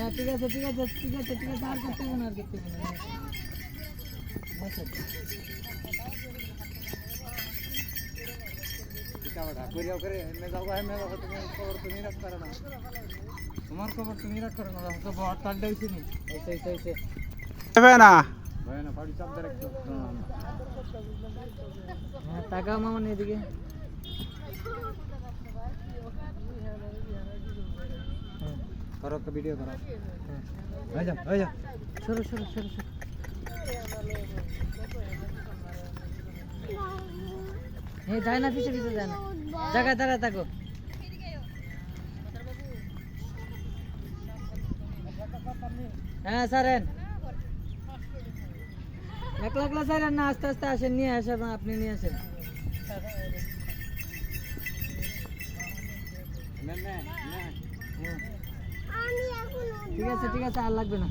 হ্যাঁ ঠিক আছে ঠিক আছে ঠিক আছে ঠিক আছে আর করতে হবে না আর করতে হবে না তোমার খবর তুমি রাখ করো না তো বড় নি হবে না হ্যাঁ তাকাও মামা এদিকে। করো তো ভিডিও করো। হ্যাঁ। হয়ে যা হয়ে যা সরো সরো সরো সরো। হ্যাঁ যায় না না। থাকো। হ্যাঁ একলা একলা না, আস্তে আস্তে আসেন, নিয়ে আসেন, আপনি নিয়ে আসেন। ঠিক আছে ঠিক আছে আর লাগবে না।